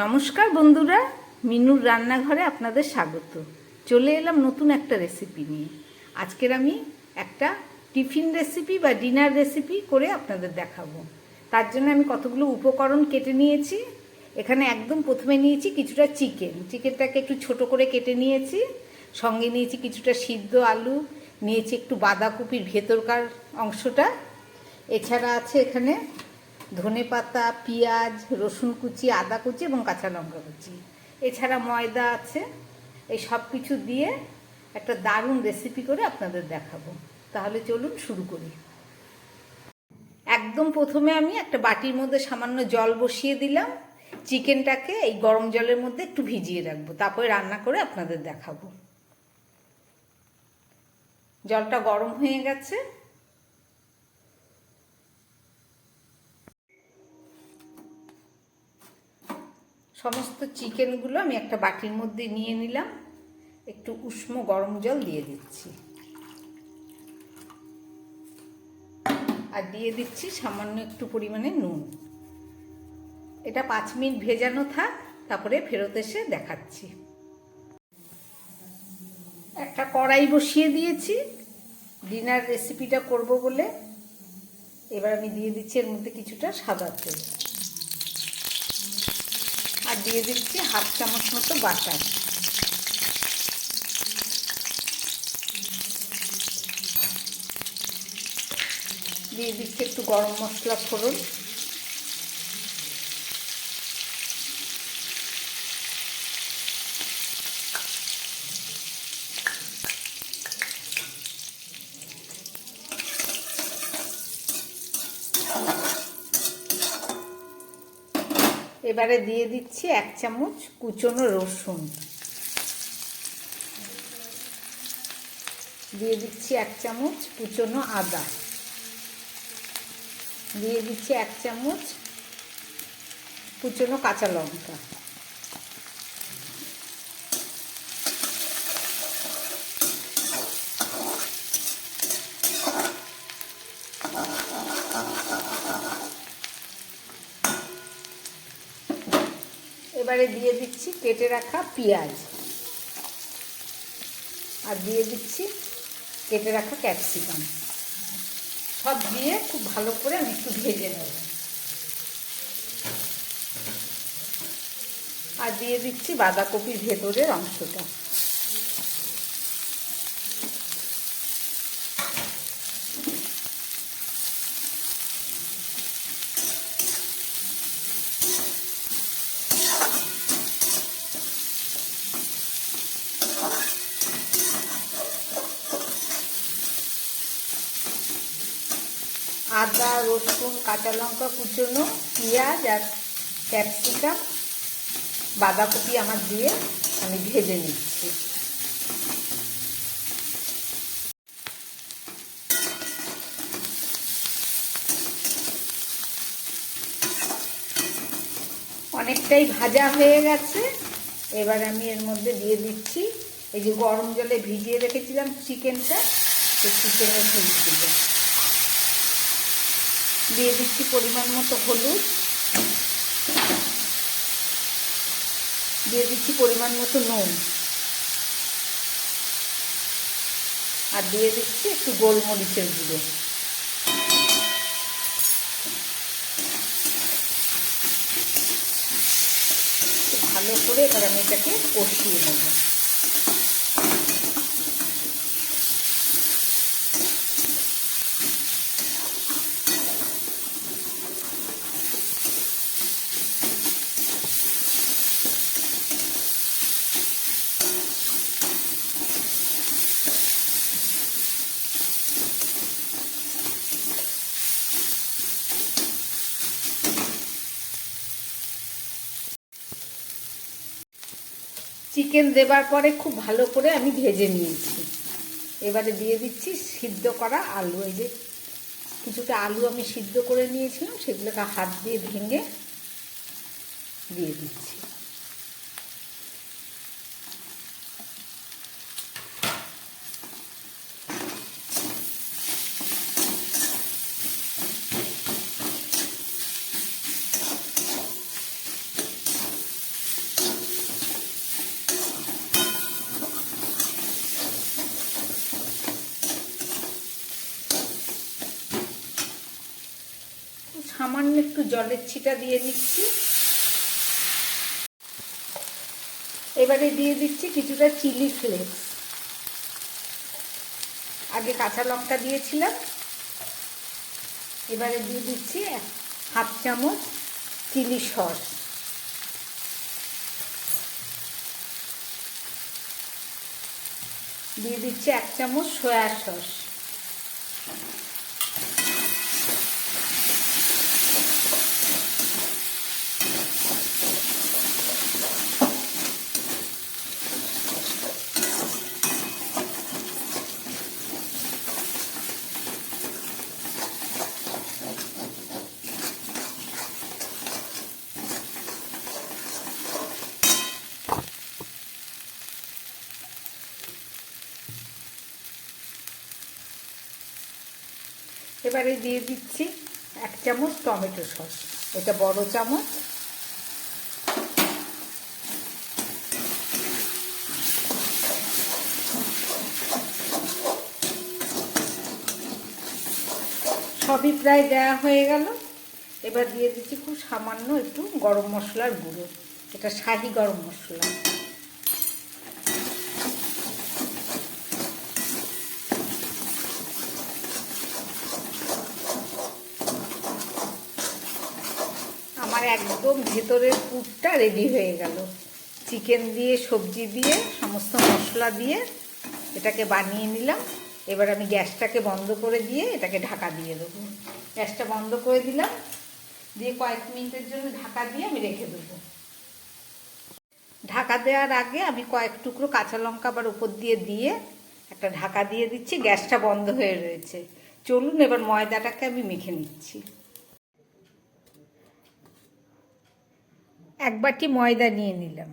নমস্কার বন্ধুরা, মিনুর রান্নাঘরে আপনাদের স্বাগত। চলে এলাম নতুন একটা রেসিপি নিয়ে। আজকের আমি একটা টিফিন রেসিপি বা ডিনার রেসিপি করে আপনাদের দেখাবো। তার জন্য আমি কতগুলো উপকরণ কেটে নিয়েছি। এখানে একদম প্রথমে নিয়েছি কিছুটা চিকেন চিকেনটাকে একটু ছোট করে কেটে নিয়েছি। সঙ্গে নিয়েছি কিছুটা সিদ্ধ আলু, নিয়েছি একটু বাঁধাকপির ভেতরকার অংশটা। এছাড়া আছে এখানে ধনে পাতা পেঁয়াজ, রসুন কুচি, আদা কুচি এবং কাঁচা লঙ্কা কুচি। এছাড়া ময়দা আছে। এই সব কিছু দিয়ে একটা দারুণ রেসিপি করে আপনাদের দেখাবো। তাহলে চলুন শুরু করি। একদম প্রথমে আমি একটা বাটির মধ্যে সামান্য জল বসিয়ে দিলাম। চিকেনটাকে এই গরম জলের মধ্যে একটু ভিজিয়ে রাখব। তারপরে রান্না করে আপনাদের দেখাবো। জলটা গরম হয়ে গেছে। সমস্ত চিকেনগুলো আমি একটা বাটির মধ্যে নিয়ে নিলাম। একটু উষ্ণ গরম জল দিয়ে দিচ্ছি। আর দিয়ে দিচ্ছি সামান্য একটু পরিমাণে নুন। এটা পাঁচ মিনিট ভেজানো থাক, তারপরে ফেরত এসে দেখাচ্ছি। একটা কড়াই বসিয়ে দিয়েছি। ডিনার রেসিপিটা করব বলে। এবার আমি দিয়ে দিচ্ছি এর মধ্যে কিছুটা সাদা তেল। আর দিয়ে দিচ্ছি হাফ চামচ মতো বাটার। দিয়ে দিচ্ছি একটু গরম মশলা ফোড়ন। এবারে দিয়ে দিচ্ছি এক চামচ কুচনো রসুন। দিয়ে দিচ্ছি এক চামচ কুচনো আদা। দিয়ে দিচ্ছি এক চামচ কুচনো কাঁচা লঙ্কা। এবারে দিয়ে দিচ্ছি, কেটে রাখা পেঁয়াজ। আর দিয়ে দিচ্ছি, কেটে রাখা ক্যাপসিকাম। সব দিয়ে খুব ভালো করে আমি একটু ভেজে নেব। আর দিয়ে দিচ্ছি বাঁধাকপির ভেতরের অংশটা আদা রসুন কাঁচা লঙ্কা কুচনো, পেঁয়াজ আর ক্যাপসিকাম, বাঁধাকপি আমার দিয়ে আমি ভেজে নিচ্ছি। অনেকটাই ভাজা হয়ে গেছে। এবার আমি এর মধ্যে দিয়ে দিচ্ছি। এই যে গরম জলে ভিজিয়ে রেখেছিলাম চিকেনটা সেই চিকেনের ফেলে দিলাম। দিয়ে দিচ্ছি পরিমাণ মতো হলুদ। দিয়ে দিচ্ছি পরিমাণ মতো নুন। আর দিয়ে দিচ্ছি একটু গোলমরিচের গুঁড়ো। ভালো করে এবার আমি এটাকে কষিয়ে নেব। চিকেন দেবার পরে খুব ভালো করে আমি ভেজে নিয়েছি। এবারে দিয়ে দিচ্ছি সিদ্ধ করা আলু। এই যে কিছুটা আলু আমি সিদ্ধ করে নিয়েছিলাম, সেগুলোকে হাত দিয়ে ভেঙে দিয়ে দিচ্ছি। জলের ছিটা দিয়ে নিচ্ছি। এবারে দিয়ে দিচ্ছি কিছুটা চিলি ফ্লেক্স। আগে কাঁচা লঙ্কা দিয়েছিলাম। এবারে দিয়ে দিচ্ছি হাফ চামচ চিলি সস। দিয়ে দিচ্ছি এক চামচ সয়া সস। এবারে দিয়ে দিচ্ছি এক চামচ টমেটো সস। এটা বড় চামচ। সবই প্রায় দেওয়া হয়ে গেল। এবার দিয়ে দিচ্ছি খুব সামান্য একটু গরম মশলার গুঁড়ো। এটা শাহি গরম মশলা আমার একদম ভেতরের পুরটা রেডি হয়ে গেল। চিকেন দিয়ে, সবজি দিয়ে, সমস্ত মশলা দিয়ে এটাকে বানিয়ে নিলাম। এবার আমি গ্যাসটাকে বন্ধ করে দিয়ে এটাকে ঢাকা দিয়ে দেবো। গ্যাসটা বন্ধ করে দিলাম। দিয়ে কয়েক মিনিটের জন্য ঢাকা দিয়ে আমি রেখে দেবো। ঢাকা দেওয়ার আগে আমি কয়েক টুকরো কাঁচা লঙ্কা আবার উপর দিয়ে দিয়ে একটা ঢাকা দিয়ে দিচ্ছি। গ্যাসটা বন্ধ হয়ে রয়েছে। চলুন এবার ময়দাটাকে আমি মেখে নিচ্ছি। এক বাটি ময়দা নিয়ে নিলাম।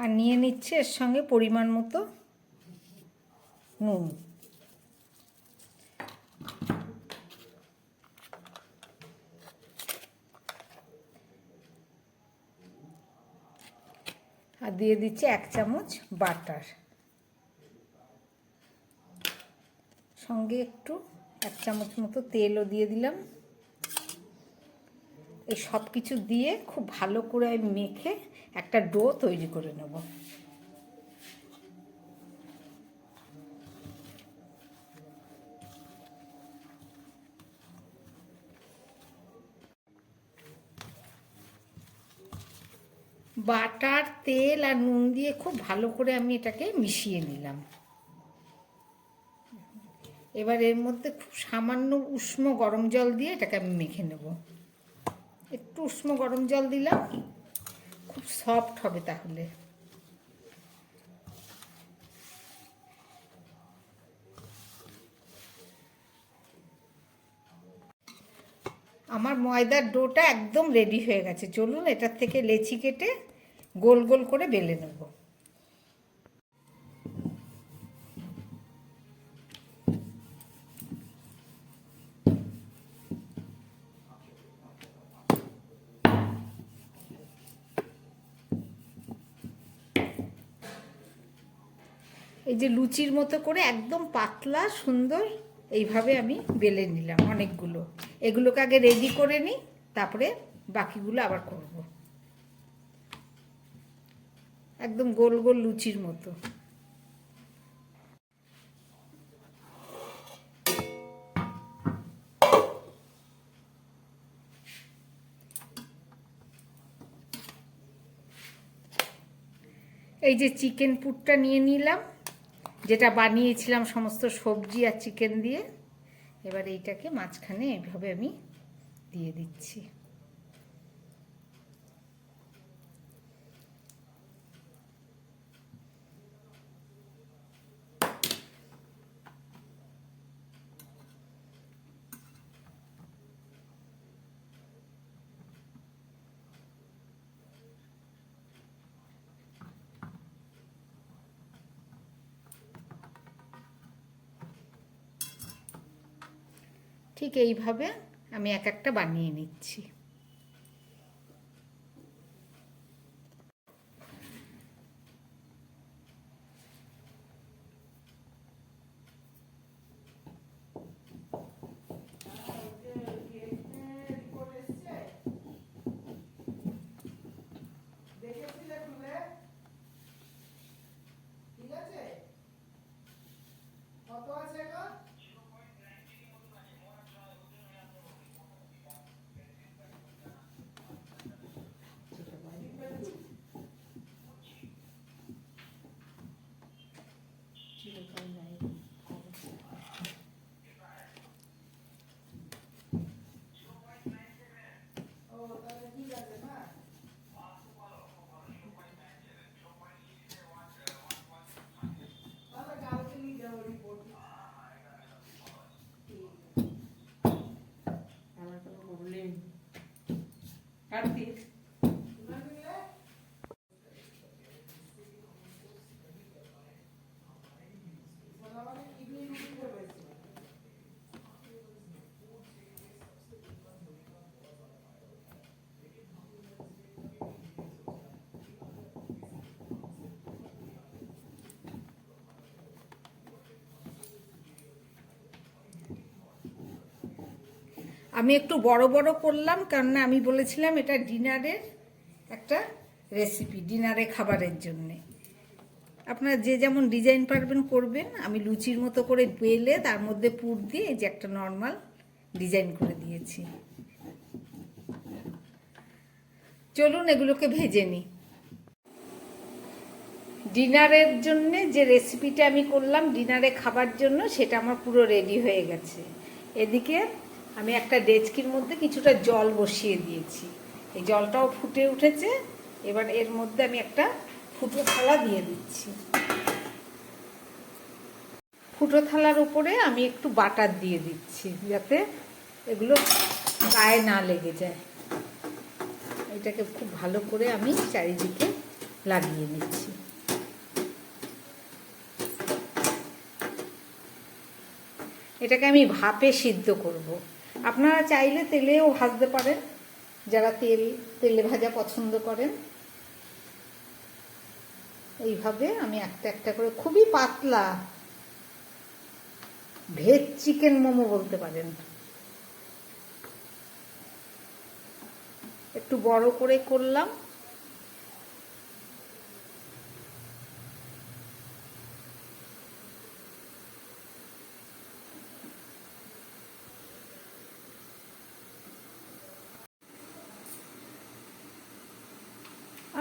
আর নিয়ে নিচ্ছে এর সঙ্গে পরিমাণ মতো নুন। আর দিয়ে দিচ্ছে এক চামচ বাটার। সঙ্গে একটু এক চামচ মতো তেলও দিয়ে দিলাম। এই সব কিছু দিয়ে খুব ভালো করে আমি মেখে একটা ডো তৈরি করে নেব। বাটার, তেল আর নুন দিয়ে খুব ভালো করে আমি এটাকে মিশিয়ে নিলাম। এবার এর মধ্যে খুব সামান্য উষ্ণ গরম জল দিয়ে এটাকে আমি মেখে নেব। একটু উষ্ণ গরম জল দিলাম। খুব সফট হবে তাহলে। আমার ময়দার ডোটা একদম রেডি হয়ে গেছে। চলুন এটার থেকে লেচি কেটে গোল গোল করে বেলে নেব। এই যে লুচির মতো করে একদম পাতলা, সুন্দর, এইভাবে আমি বেলে নিলাম অনেকগুলো। এগুলোকে আগে রেডি করে নিই, তারপরে বাকিগুলো আবার করব। একদম গোল গোল লুচির মতো। এই যে চিকেন পুরটা নিয়ে নিলাম। যেটা বানিয়েছিলাম সমস্ত সবজি আর চিকেন দিয়ে এবার এইটাকে মাঝখানে এইভাবে আমি দিয়ে দিচ্ছি। ঠিক এইভাবে আমি এক একটা বানিয়ে নিচ্ছি। আমি একটু বড় বড় করলাম কেননা আমি বলেছিলাম এটা ডিনারের একটা রেসিপি ডিনারে খাবারের জন্যে। আপনারা যে যেমন ডিজাইন পারবেন করবেন, আমি লুচির মতো করে বেলে তার মধ্যে পুর দিয়ে যে একটা নর্মাল ডিজাইন করে দিয়েছি। চলুন এগুলোকে ভেজে নিই। ডিনারের জন্য যে রেসিপিটা আমি করলাম, ডিনারে খাবার জন্য, সেটা আমার পুরো রেডি হয়ে গেছে। এদিকে আমি একটা ডেচকির মধ্যে কিছুটা জল বসিয়ে দিয়েছি। এই জলটাও ফুটে উঠেছে। এবার এর মধ্যে আমি একটা ফুটো থালা দিয়ে দিচ্ছি। ফুটো থালার উপরে আমি একটু বাটার দিয়ে দিচ্ছি, যাতে এগুলো গায়ে না লেগে যায়। এটাকে খুব ভালো করে আমি চারিদিকে লাগিয়ে নিচ্ছি। এটাকে আমি ভাপে সিদ্ধ করব। আপনারা চাইলে তেলেও ভাজতে পারেন। যারা তেল, তেলে ভাজা পছন্দ করেন। এইভাবে আমি একটা একটা করে খুবই পাতলা ভেজ চিকেন মোমো বলতে পারেন। একটু বড় করে করলাম।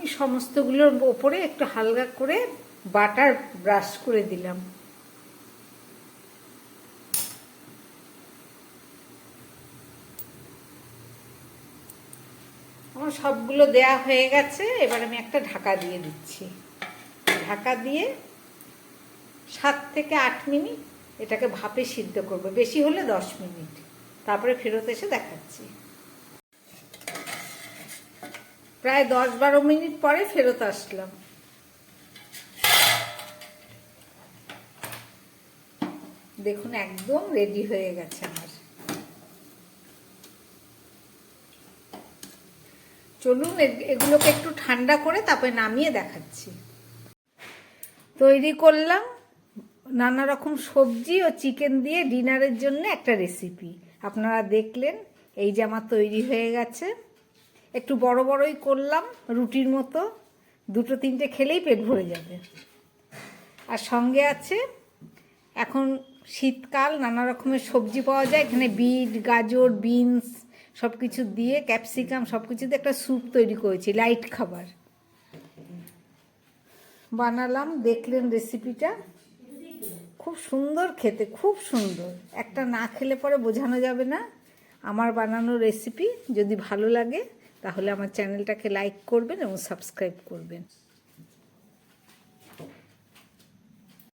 আমি সমস্তগুলোর ওপরে একটু হালকা করে বাটার ব্রাশ করে দিলাম। আমার সবগুলো দেয়া হয়ে গেছে, এবার আমি একটা ঢাকা দিয়ে দিচ্ছি। ঢাকা দিয়ে সাত থেকে আট মিনিট এটাকে ভাপে সিদ্ধ করব। বেশি হলে দশ মিনিট। তারপরে ফেরত এসে দেখাচ্ছি। প্রায় দশ বারো মিনিট পরে ফেরত আসলাম। দেখুন, একদম রেডি হয়ে গেছে আমার। চলুন এগুলোকে একটু ঠান্ডা করে তারপরে নামিয়ে দেখাচ্ছি। তৈরি করলাম নানা রকম সবজি ও চিকেন দিয়ে ডিনারের জন্য একটা রেসিপি আপনারা দেখলেন, এই যে আমার তৈরি হয়ে গেছে। একটু বড় বড়ই করলাম, রুটির মতো। দুটো তিনটে খেলেই পেট ভরে যাবে। আর সঙ্গে আছে, এখন শীতকাল, নানা রকমের সবজি পাওয়া যায়। এখানে বিট, গাজর, বিনস সব কিছু দিয়ে, ক্যাপসিকাম সব কিছু দিয়ে একটা স্যুপ তৈরি করেছি, লাইট খাবার। বানালাম, দেখলেন রেসিপিটা খুব সুন্দর খেতে, খুব সুন্দর। একটা না খেলে পরে বোঝানো যাবে না। আমার বানানো রেসিপি যদি ভালো লাগে তাহলে আমার চ্যানেলটাকে লাইক করবেন এবং সাবস্ক্রাইব করবেন।